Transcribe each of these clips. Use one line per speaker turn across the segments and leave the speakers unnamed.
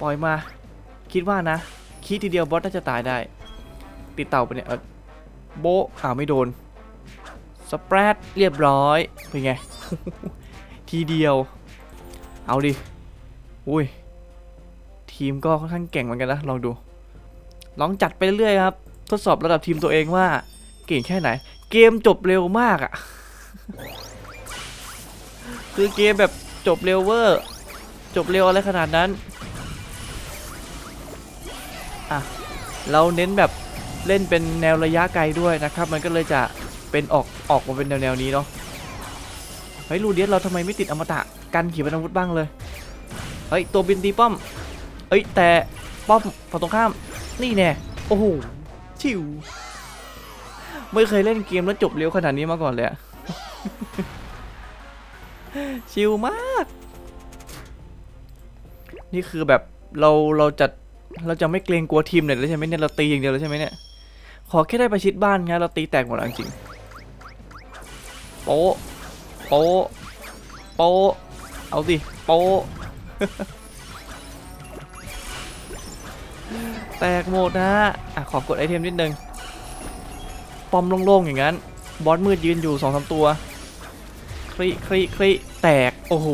ปล่อยมา คิดว่านะ คิดทีเดียวบอสน่าจะตายได้ ติดเต่าไปเนี่ยโบะอ้าวไม่โดน สเปรดเรียบร้อย เป็นไง ทีเดียว เอาดิ อุ้ย ทีมก็ค่อนข้างเก่งเหมือนกันนะ ลองดู ลองจัดไปเรื่อยครับ ทดสอบระดับทีมตัวเองว่า เก่งแค่ไหน เกมจบเร็วมากอะ่ะ คือเกมแบบจบเร็วเวอร์ จบเร็วอะไรขนาดนั้น อะเราเน้นแบบเล่นเป็นแนวระยะไกลด้วยนะครับ มันก็เลยจะเป็นออกออกมาเป็นแนวแนวนี้เนาะเฮ้ยลูเดียสเราทำไมไม่ติดอมตะกันขีปนาวุธบ้างเลยเฮ้ยตัวบินตีป้อมเอ้ยแต่ป้อมฝั่งตรงข้ามนี่แน่โอ้โหชิวไม่เคยเล่นเกมแล้วจบเร็วขนาดนี้มาก่อนเลยชิวมาก นี่คือแบบเราเราจะ เราจะไม่เกรงกลัวทีมเลยเลยใช่ไหมเนี่ยเราตีอย่างเดียวเลยใช่ไหมเนี่ยขอแค่ได้ประชิดบ้านงั้นเราตีแตกหมดแล้วจริงๆโป๊ะโป๊ะโป๊ะเอาสิโป๊ะแตกหมดนะอะขอกดไอเทมนิดนึงปอมโล่งๆอย่างนั้น บอสมืดยืนอยู่สองสามตัวคลิคลิคลิแตก โอ้โห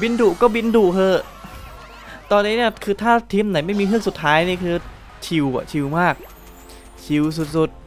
บินดุก็บินดุเหอะ ตอนนี้เนี่ยคือถ้าทีมไหนไม่มีเครื่องสุดท้ายนี่คือชิวอะชิวมาก ชิวสุดๆ